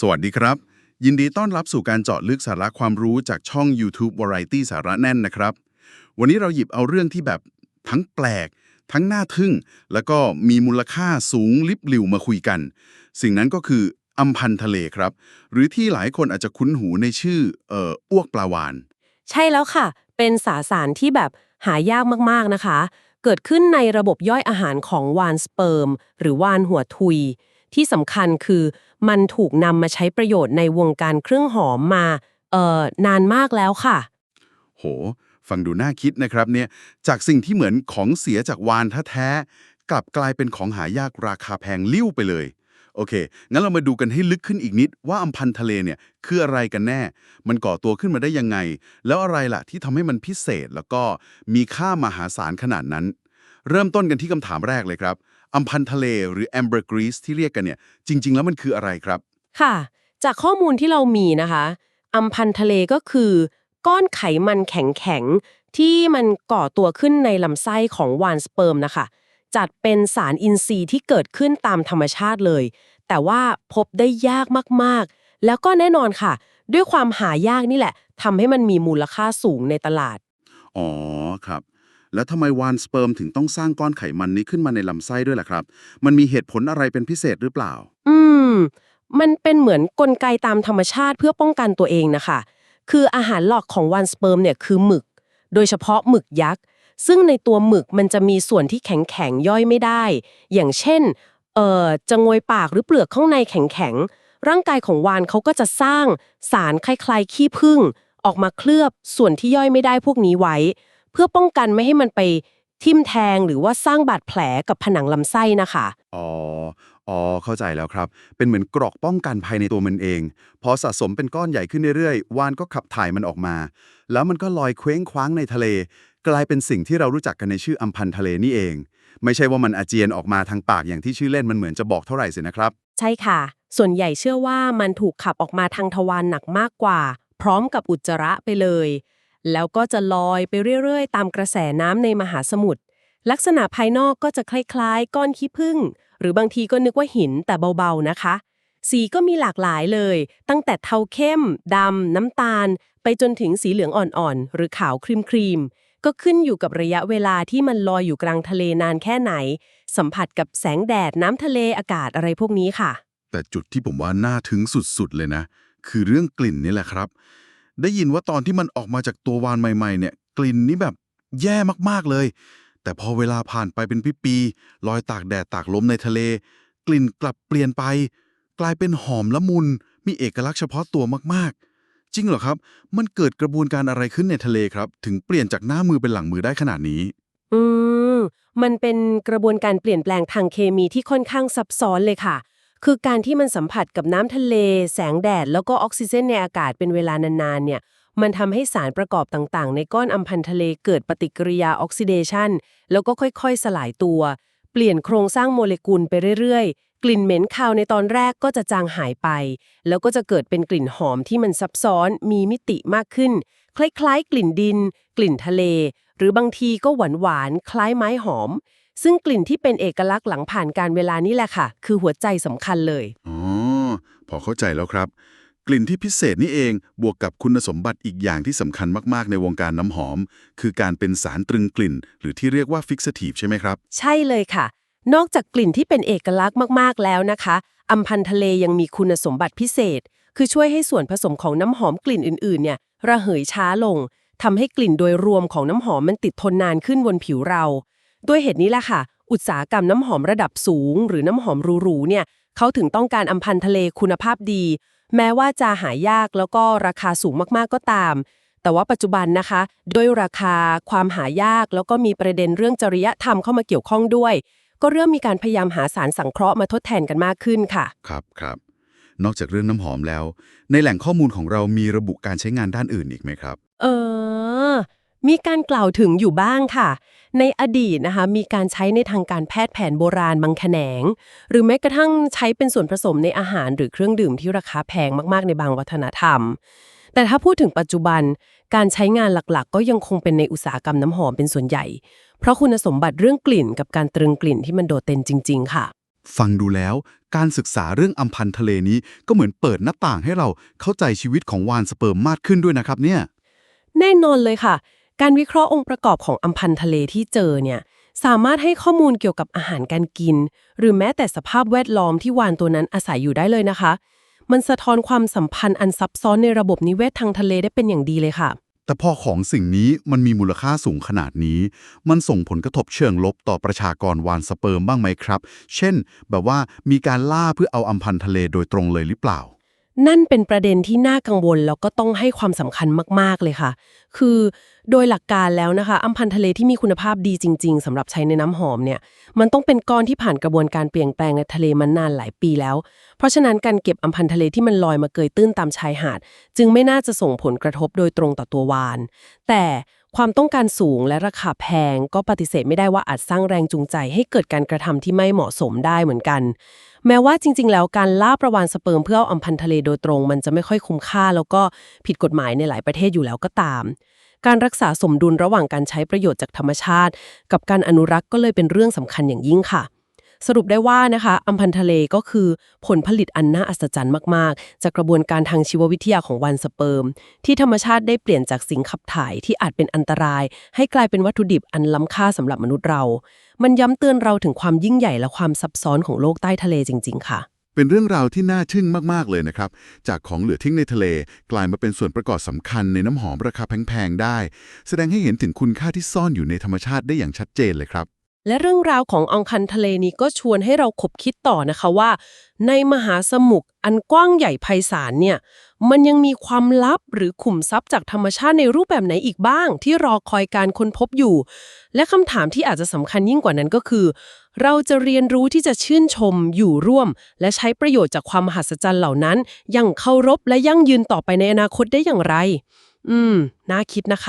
สวัสดีครับ ยินดีต้อนรับสู่การเจาะลึกสาระความรู้จากช่อง YouTube Variety สาระแน่นนะครับ วันนี้เราหยิบเอาเรื่องที่แบบทั้งแปลก ทั้งน่าทึ่ง แล้วก็มีมูลค่าสูงลิบหลิวมาคุยกัน สิ่งนั้นก็คืออัมพันธ์ทะเลครับ หรือที่หลายคนอาจจะคุ้นหูในชื่อเอ่ออ้วกปลาวาน ใช่แล้วค่ะ เป็นสาสารที่แบบหายากมากๆนะคะ เกิดขึ้นในระบบย่อยอาหารของวานสเปิร์ม หรือวานหัวทุย ที่สำคัญคือมันถูกนำมาใช้ประโยชน์ในวงการเครื่องหอมมาเอ่อนานมากแล้วค่ะ โห ฟังดูน่าคิดนะครับเนี่ย จากสิ่งที่เหมือนของเสียจากวานแท้ๆกลับกลายเป็นของหายากราคาแพงลิ้วไปเลย โอเค งั้นเรามาดูกันให้ลึกขึ้นอีกนิดว่าอัมพันธ์ทะเลเนี่ยคืออะไรกันแน่ มันก่อตัวขึ้นมาได้ยังไง แล้วอะไรล่ะที่ทำให้มันพิเศษแล้วก็มีค่ามหาศาลขนาดนั้น เริ่มต้นกันที่คำถามแรกเลยครับอัมพันธ์ทะเลหรือ ambergris ที่เรียกกันเนี่ย จริง ๆ แล้วมันคืออะไรครับ ค่ะ จากข้อมูลที่เรามีนะคะอัมพันธ์ทะเลก็คือ ก้อนไขมันแข็งๆ ที่มันก่อตัวขึ้นในลำไส้ของวานสเปิร์มนะคะ จัดเป็นสารอินทรีย์ที่เกิดขึ้นตามธรรมชาติเลย แต่ว่าพบได้ยากมากๆ แล้วก็แน่นอนค่ะ ด้วยความหายากนี่แหละทำให้มันมีมูลค่าสูงในตลาด อ๋อครับ แล้วทำไมวานสเปิร์มถึงต้องสร้างก้อนไขมันนี้ขึ้นมาในลำไส้ด้วยล่ะครับ มันมีเหตุผลอะไรเป็นพิเศษหรือเปล่า อืม มันเป็นเหมือนกลไกตามธรรมชาติเพื่อป้องกันตัวเองนะคะ คืออาหารหลักของวันสเปิร์มเนี่ยคือหมึก โดยเฉพาะหมึกยักษ์ ซึ่งในตัวหมึกมันจะมีส่วนที่แข็งแข็งย่อยไม่ได้ อย่างเช่น เอ่อจะงวยปากหรือเปลือกข้างในแข็งแข็งร่างกายของวานเขาก็จะสร้างสารคล้ายๆขี้ผึ้งออกมาเคลือบส่วนที่ย่อยไม่ได้พวกนี้ไว้ เพื่อป้องกันไม่ให้มันไปทิ่มแทงหรือว่าสร้างบาดแผลกับผนังลำไส้นะคะ อ๋อ อ๋อ เข้าใจแล้วครับ เป็นเหมือนกรอกป้องกันภายในตัวมันเอง พอสะสมเป็นก้อนใหญ่ขึ้นเรื่อยๆ วานก็ขับถ่ายมันออกมา แล้วมันก็ลอยเคว้งคว้างในทะเล กลายเป็นสิ่งที่เรารู้จักกันในชื่ออัมพันธ์ทะเลนี่เอง ไม่ใช่ว่ามันอาเจียนออกมาทางปากอย่างที่ชื่อเล่นมันเหมือนจะบอกเท่าไหร่สินะครับ ใช่ค่ะ ส่วนใหญ่เชื่อว่ามันถูกขับออกมาทางทวารหนักมากกว่า พร้อมกับอุจจาระไปเลย แล้วก็จะลอยไปเรื่อยๆ ตามกระแสน้ำในมหาสมุทร ลักษณะภายนอกก็จะคล้ายๆ ก้อนขี้ผึ้ง หรือบางทีก็นึกว่าหินแต่เบาๆนะคะ สีก็มีหลากหลายเลย ตั้งแต่เทาเข้ม ดำ น้ำตาล ไปจนถึงสีเหลืองอ่อนๆ หรือขาวครีมๆ ก็ขึ้นอยู่กับระยะเวลาที่มันลอยอยู่กลางทะเลนานแค่ไหน สัมผัสกับแสงแดดน้ำทะเลอากาศอะไรพวกนี้ค่ะ แต่จุดที่ผมว่าน่าถึงสุดๆเลยนะ คือเรื่องกลิ่นนี่แหละครับ ได้ยินว่าตอนที่มันออกมาจากตัววานใหม่ๆ เนี่ย กลิ่นนี่แบบแย่มากๆเลย แต่พอเวลาผ่านไปเป็นปีๆลอยตากแดดตากลมในทะเล กลิ่นกลับเปลี่ยนไป กลายเป็นหอมละมุน มีเอกลักษณ์เฉพาะตัวมากๆ จริงเหรอครับ มันเกิดกระบวนการอะไรขึ้นในทะเลครับ ถึงเปลี่ยนจากหน้ามือเป็นหลังมือได้ขนาดนี้ อืมมันเป็นกระบวนการเปลี่ยนแปลงทางเคมีที่ค่อนข้างซับซ้อนเลยค่ะ คือการที่มันสัมผัสกับน้ำทะเล แสงแดด แล้วก็ออกซิเจนในอากาศเป็นเวลานานๆเนี่ย มันทำให้สารประกอบต่างๆ ในก้อนอัมพันธ์ทะเลเกิดปฏิกิริยาออกซิเดชันแล้วก็ค่อยๆ สลายตัว เปลี่ยนโครงสร้างโมเลกุลไปเรื่อยๆ กลิ่นเหม็นคาวในตอนแรกก็จะจางหายไป แล้วก็จะเกิดเป็นกลิ่นหอมที่มันซับซ้อน มีมิติมากขึ้น คล้ายๆ กลิ่นดิน กลิ่นทะเล หรือบางทีก็หวานหวานๆคล้ายไม้หอม ซึ่งกลิ่นที่เป็นเอกลักษณ์หลังผ่านการเวลานี่แหละค่ะ คือหัวใจสำคัญเลย อ๋อ พอเข้าใจแล้วครับ กลิ่นที่พิเศษนี่เองบวกกับคุณสมบัติอีกอย่างที่สำคัญมากๆ ในวงการน้ำหอม คือการเป็นสารตรึงกลิ่น หรือที่เรียกว่า fixative ใช่ไหมครับ ใช่เลยค่ะ นอกจากกลิ่นที่เป็นเอกลักษณ์มากๆแล้วนะคะอัมพันธ์ทะเลยังมีคุณสมบัติพิเศษ คือช่วยให้ส่วนผสมของน้ำหอมกลิ่นอื่นๆ เนี่ยระเหยช้าลงทำให้กลิ่นโดยรวมของน้ำหอมมันติดทนนานขึ้นบนผิวเรา ด้วยเหตุนี้แหละค่ะ อุตสาหกรรมน้ำหอมระดับสูง หรือน้ำหอมหรูๆเนี่ยเขาถึงต้องการอัมพันธ์ทะเลคุณภาพดี แม้ว่าจะหายากแล้วก็ราคาสูงมากๆก็ตาม แต่ว่าปัจจุบันนะคะ ด้วยราคาความหายากแล้วก็มีประเด็นเรื่องจริยธรรมเข้ามาเกี่ยวข้องด้วย ก็เริ่มมีการพยายามหาสารสังเคราะห์มาทดแทนกันมากขึ้นค่ะ ครับครับนอกจากเรื่องน้ำหอมแล้ว ในแหล่งข้อมูลของเรามีระบุการใช้งานด้านอื่นอีกไหมครับ เออ มีการกล่าวถึงอยู่บ้างค่ะ ในอดีตนะคะมีการใช้ในทางการแพทย์แผนโบราณบางแขนง หรือแม้กระทั่งใช้เป็นส่วนผสมในอาหารหรือเครื่องดื่มที่ราคาแพงมากๆ ในบางวัฒนธรรม แต่ถ้าพูดถึงปัจจุบัน การใช้งานหลักๆ ก็ยังคงเป็นในอุตสาหกรรมน้ำหอมเป็นส่วนใหญ่ เพราะคุณสมบัติเรื่องกลิ่นกับการตรึงกลิ่นที่มันโดดเด่นจริง ๆ ค่ะฟังดูแล้วการศึกษาเรื่องอัมพันธ์ทะเลนี้ก็เหมือนเปิดหน้าต่างให้เราเข้าใจชีวิตของวานสเปิร์มมากขึ้นด้วยนะครับเนี่ย แน่นอนเลยค่ะ การวิเคราะห์องค์ประกอบของอัมพันธ์ทะเลที่เจอเนี่ยสามารถให้ข้อมูลเกี่ยวกับอาหารการกิน หรือแม้แต่สภาพแวดล้อมที่วานตัวนั้นอาศัยอยู่ได้เลยนะคะ มันสะท้อนความสัมพันธ์อันซับซ้อนในระบบนิเวศทางทะเลได้เป็นอย่างดีเลยค่ะ แต่พอของสิ่งนี้มันมีมูลค่าสูงขนาดนี้ มันส่งผลกระทบเชิงลบต่อประชากรวานสเปิร์มบ้างไหมครับ เช่น แบบว่ามีการล่าเพื่อเอาอัมพันธ์ทะเลโดยตรงเลยหรือเปล่า นั่นเป็นประเด็นที่น่ากังวลแล้วก็ต้องให้ความสำคัญมาก ๆ เลยค่ะ คือโดยหลักการแล้วนะคะอัมพันธ์ทะเลที่มีคุณภาพดีจริง ๆสำหรับใช้ในน้ำหอมเนี่ย มันต้องเป็นก้อนที่ผ่านกระบวนการเปลี่ยนแปลงในทะเลมันนานหลายปีแล้ว เพราะฉะนั้นการเก็บอัมพันธ์ทะเลที่มันลอยมาเกยตื้นตามชายหาด จึงไม่น่าจะส่งผลกระทบโดยตรงต่อตัววาน แต่ ความต้องการสูงและราคาแพงก็ปฏิเสธไม่ได้ว่าอาจสร้างแรงจูงใจให้เกิดการกระทำที่ไม่เหมาะสมได้เหมือนกัน แม้ว่าจริง ๆ แล้วการล่าประวานสเปิร์มเพื่อเอาอัมพันธ์ทะเลโดยตรง มันจะไม่ค่อยคุ้มค่า แล้วก็ผิดกฎหมายในหลายประเทศอยู่แล้วก็ตาม การรักษาสมดุลระหว่างการใช้ประโยชน์จากธรรมชาติ กับการอนุรักษ์ก็เลยเป็นเรื่องสำคัญอย่างยิ่งค่ะ สรุปได้ว่านะคะอัมพันธ์ทะเลก็คือผลผลิตอันน่าอัศจรรย์มาก ๆ จากกระบวนการทางชีววิทยาของวันสเปิร์ม ที่ธรรมชาติได้เปลี่ยนจากสิ่งขับถ่ายที่อาจเป็นอันตราย ให้กลายเป็นวัตถุดิบอันล้ำค่าสำหรับมนุษย์เรา มันย้ำเตือนเราถึงความยิ่งใหญ่และความซับซ้อนของโลกใต้ทะเลจริง ๆ ค่ะ เป็นเรื่องราวที่น่าทึ่งมากๆเลยนะครับ จากของเหลือทิ้งในทะเลกลายมาเป็นส่วนประกอบสำคัญในน้ำหอมราคาแพงๆได้ แสดงให้เห็นถึงคุณค่าที่ซ่อนอยู่ในธรรมชาติได้อย่างชัดเจนเลยครับ และเรื่องราวของอังคันทะเลนี้ก็ชวนให้เราขบคิดต่อนะคะว่า ในมหาสมุทรอันกว้างใหญ่ไพศาลเนี่ย มันยังมีความลับหรือขุมทรัพย์จากธรรมชาติในรูปแบบไหนอีกบ้าง ที่รอคอยการค้นพบอยู่ และคำถามที่อาจจะสำคัญยิ่งกว่านั้นก็คือ เราจะเรียนรู้ที่จะชื่นชม อยู่ร่วม และใช้ประโยชน์จากความมหัศจรรย์เหล่านั้นอย่างเคารพและยั่งยืนต่อไปในอนาคตได้อย่างไร อืม น่าคิดนะคะ